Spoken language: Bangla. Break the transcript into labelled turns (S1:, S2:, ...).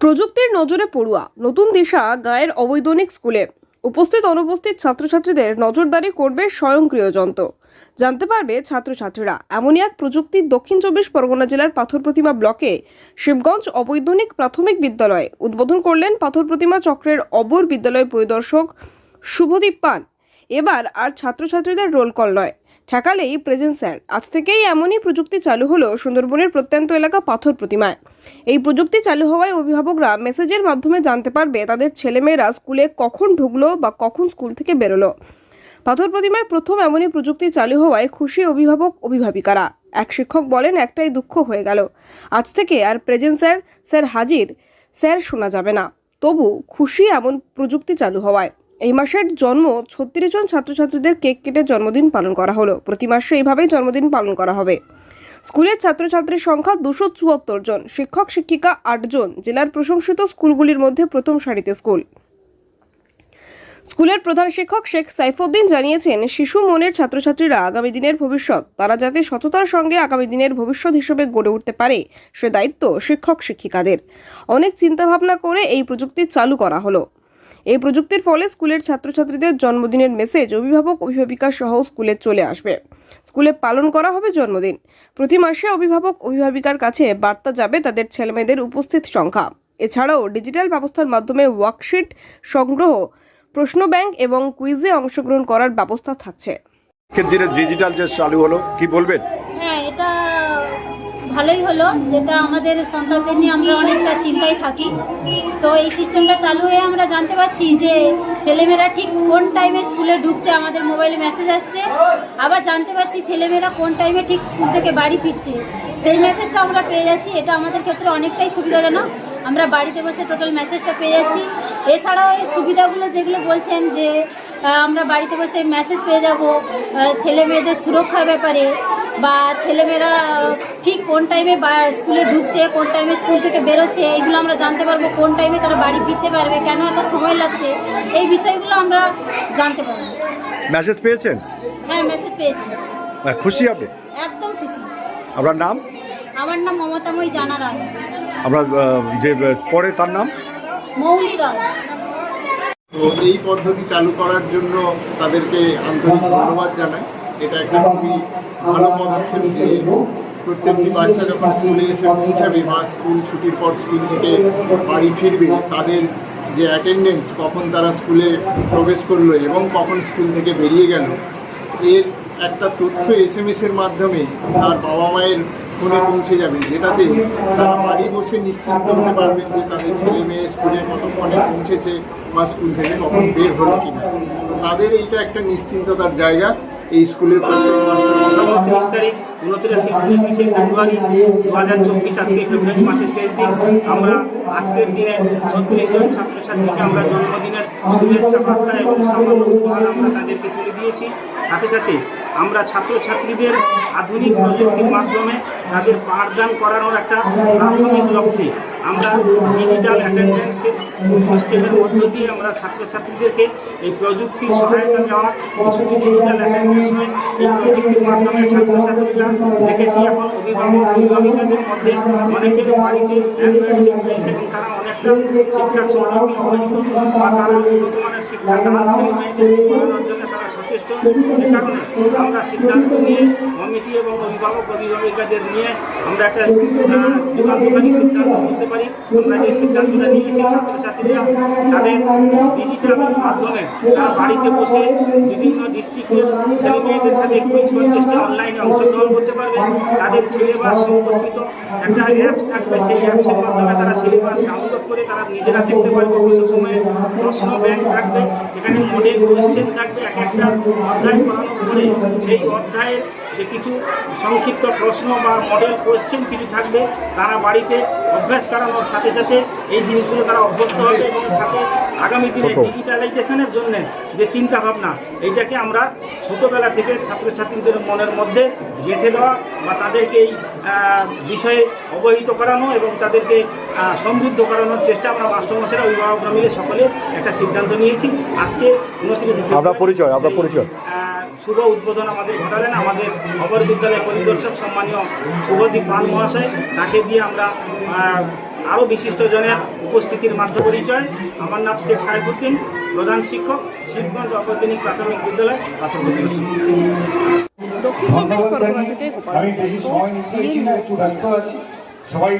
S1: প্রযুক্তির নজরে পড়ুয়া, নতুন দিশা গায়ের অবৈতনিক স্কুলে। উপস্থিত অনুপস্থিত ছাত্রছাত্রীদের নজরদারি করবে স্বয়ংক্রিয় যন্ত্র। জানতে পারবে ছাত্রছাত্রীরা, এমনই এক প্রযুক্তি দক্ষিণ চব্বিশ পরগনা জেলার পাথর প্রতিমা ব্লকে শিবগঞ্জ অবৈতনিক প্রাথমিক বিদ্যালয়ে উদ্বোধন করলেন পাথর প্রতিমা চক্রের অবর বিদ্যালয় পরিদর্শক শুভদীপ পান। এবার আর ছাত্রছাত্রীদের রোল কল নয়। ঠেকালেই প্রেজেন্ট স্যার আজ থেকেই এমনই প্রযুক্তি চালু হলো সুন্দরবনের প্রত্যন্ত এলাকা পাথর প্রতিমায়। এই প্রযুক্তি চালু হওয়ায় অভিভাবকরা মেসেজের মাধ্যমে জানতে পারবে তাদের ছেলেমেয়েরা স্কুলে কখন ঢুকলো বা কখন স্কুল থেকে বেরোলো। পাথর প্রতিমায় প্রথম এমনই প্রযুক্তি চালু হওয়ায় খুশি অভিভাবক, অভিভাবিকারা। এক শিক্ষক বলেন, একটাই দুঃখ হয়ে গেল। আজ থেকে আর প্রেজেন্ট স্যার স্যার হাজির। স্যার শোনা যাবে না। তবু খুশি এমন প্রযুক্তি চালু হওয়ায়। এই মাসের জন্ম ছত্রিশ জন ছাত্রছাত্রীদের কেক কেটে জন্মদিন পালন করা হলো। প্রতি মাসে এইভাবেই জন্মদিন পালন করা হবে। স্কুলের ছাত্রছাত্রীর সংখ্যা দুশো চুয়াত্তর জন, শিক্ষক, শিক্ষিকা আটজন জেলার প্রশংসিত স্কুলগুলির মধ্যে প্রথম সারিতে স্কুল। স্কুলের প্রধান শিক্ষক শেখ সাইফুদ্দিন জানিয়েছেন, শিশু মনের ছাত্রছাত্রীরা আগামী দিনের ভবিষ্যৎ, তারা যাতে সততার সঙ্গে আগামী দিনের ভবিষ্যৎ হিসেবে গড়ে উঠতে পারে, সে দায়িত্ব শিক্ষক, শিক্ষিকাদের। অনেক চিন্তাভাবনা করে এই প্রযুক্তি চালু করা হলো। এই প্রযুক্তির ফলে স্কুলের ছাত্রছাত্রীদের জন্মদিনের মেসেজ অভিভাবক অভিভাবিকা সহ স্কুলে চলে আসবে। স্কুলে পালন করা হবে জন্মদিন। প্রতি মাসে অভিভাবক অভিভাবিকার কাছে বার্তা যাবে তাদের ছেলেমেয়েদের উপস্থিত সংখ্যা। এছাড়াও ডিজিটাল ব্যবস্থার মাধ্যমে ওয়ার্কশিট সংগ্রহ প্রশ্ন ব্যাংক এবং কুইজে অংশগ্রহণ করার ব্যবস্থা থাকছে।
S2: দিনে ডিজিটাল যে চালু হলো কি বলবেন?
S3: হ্যাঁ এটা ভালোই হলো, যেটা আমাদের সন্তানদের নিয়ে আমরা অনেকটা চিন্তায় থাকি। তো এই সিস্টেমটা চালু হয়ে আমরা জানতে পারছি যে ছেলেমেয়েরা ঠিক কোন টাইমে স্কুলে ঢুকছে, আমাদের মোবাইলে মেসেজ আসছে। আবার জানতে পারছি ছেলেমেয়েরা কোন টাইমে ঠিক স্কুল থেকে বাড়ি ফিরছে। সেই মেসেজটা আমরা পেয়ে যাচ্ছি, এটা আমাদের ক্ষেত্রে অনেকটাই সুবিধাজনক। আমরা বাড়িতে বসে টোটাল মেসেজটা পেয়ে যাচ্ছি। এছাড়াও এই সুবিধাগুলো যেগুলো বলছেন যে আমরা বাড়িতে বসে মেসেজ পেয়ে যাব ছেলে মেয়েদের সুরক্ষার ব্যাপারে। বা ছেলেমেয়েরা ঠিক কোন টাইমে স্কুলে ঢুকছে কোন টাইমে স্কুল থেকে বেরোচ্ছে এগুলো আমরা জানতে পারব কোন টাইমে তারা বাড়ি ফিরতে পারবে কেন এত সময় লাগছে এই বিষয়গুলো আমরা জানতে পারব।
S2: মেসেজ পেয়েছেন?
S3: হ্যাঁ মেসেজ পেয়েছি।
S2: খুশি আপনি?
S3: একদম খুশি।
S2: আপনার নাম?
S3: আমার নাম মমতাময়ী জানা রায়।
S2: আপনার যে পরে তার নাম?
S3: মৌলি রায়।
S4: তো এই পদ্ধতি চালু করার জন্য তাদেরকে আন্তরিক ধন্যবাদ জানাই। এটা একটা খুবই ভালো পদক্ষেপ যে প্রত্যেকটি বাচ্চা যখন স্কুলে এসে পৌঁছাবে বা স্কুল ছুটির পর স্কুল থেকে বাড়ি ফিরবে, তাদের যে অ্যাটেন্ডেন্স কখন তারা স্কুলে প্রবেশ করল এবং কখন স্কুল থেকে বেরিয়ে গেল, এর একটা তথ্য এস এম এর মাধ্যমে তার বাবা মায়ের ফোনে পৌঁছে যাবে, যেটাতে তারা বাড়ি বসে নিশ্চিন্ত হতে পারবেন যে তাদের ছেলে মেয়ে স্কুলে কতক্ষণে পৌঁছেছে বা স্কুল থেকে কখন বের হলো কিনা। তাদের এইটা একটা নিশ্চিন্ততার জায়গা। এই স্কুলের
S5: উনত্রিশ তারিখ উনত্রিশে উনত্রিশে ফেব্রুয়ারি দু হাজার চব্বিশ আজকে ফেব্রুয়ারি মাসের শেষ দিন। আমরা আজকের দিনে ছত্রিশ জন ছাত্রছাত্রীকে আমরা জন্মদিনের শুভেচ্ছা বার্তা এবং সামান্য উপহার আমরা তাদেরকে তুলে দিয়েছি। সাথে সাথে আমরা ছাত্রছাত্রীদের আধুনিক প্রযুক্তির মাধ্যমে তাদের পাঠদান করানোর একটা প্রাথমিক লক্ষ্যে আমরা ডিজিটাল অ্যাটেন্ডেন্সের সিস্টেমের মধ্য দিয়ে আমরা ছাত্রছাত্রীদেরকে এই প্রযুক্তির সহায়তা দেওয়া ডিজিটাল অ্যাটেন্ডেন্স নয় এই প্রযুক্তির মাধ্যমে ছাত্রছাত্রীরা দেখেছি এখন অভিভাবক অভিভাবিকাদের মধ্যে অনেকের বাড়িতে এবং তারা অনেকটা শিক্ষার সম্পর্কে বা তারা উন্নত মানের শিক্ষা তার ছেলে মেয়েদের জন্য সচেষ্ট। সে কারণে আমরা সিদ্ধান্ত নিয়ে কমিটি এবং অভিভাবক অভিভাবিকাদের নিয়ে আমরা একটা যুগান্তকারী সিদ্ধান্ত বলতে পারি। আমরা যে সিদ্ধান্তটা নিয়েছি ছাত্রছাত্রীরা, তাদের ডিজিটাল মাধ্যমে তারা বাড়িতে বসে বিভিন্ন ডিস্ট্রিক্টের ছেলে মেয়েদের সাথে কুইজ কন্টেস্টে অনলাইনে অংশগ্রহণ করতে পারবে। তাদের সিলেবাস সম্পর্কিত একটা অ্যাপস থাকবে। সেই অ্যাপসের মাধ্যমে তারা সিলেবাস ডাউনলোড করে তারা নিজেরা দেখতে পারবে। অবসর সময়ে প্রশ্ন ব্যাংক থাকবে, যেখানে মডেল কোয়েশ্চেন থাকবে। এক একটা অধ্যায় পালন করে সেই অধ্যায়ের যে কিছু সংক্ষিপ্ত প্রশ্ন বা মডেল কোয়েশ্চেন কিছু থাকবে, তারা বাড়িতে অভ্যাস করানোর সাথে সাথে এই জিনিসগুলো তারা অভ্যস্ত হবে এবং সাথে আগামী দিনে ডিজিটালাইজেশনের জন্য যে চিন্তা ভাবনা এইটাকে আমরা ছোটোবেলা থেকে ছাত্রছাত্রীদের মনের মধ্যে গেঁথে দেওয়া বা তাদেরকে এই বিষয়ে অবহিত করানো এবং তাদেরকে সমৃদ্ধ করানোর চেষ্টা আমরা মাস্টারমশাইরা অভিভাবকরা মিলে সকলে একটা সিদ্ধান্ত নিয়েছি আজকে উনত্রিশে
S2: আপনার পরিচয়, আপনার পরিচয়।
S5: শুভ উদ্বোধন আমাদের ঘটালেন আমাদের অপর বিদ্যালয়ের পরিদর্শক সম্মানীয় শুভদীপ পাল মহাশয়। তাকে দিয়ে আমরা আরও বিশিষ্টজনের উপস্থিতির মাত্র পরিচয়। আমার নাম শেখ সাহেবুদ্দিন প্রধান শিক্ষক শিবগঞ্জ অবৈতনিক প্রাথমিক বিদ্যালয় পাথরপতি
S1: দক্ষিণ চব্বিশ পরগনা থেকে
S6: সবাই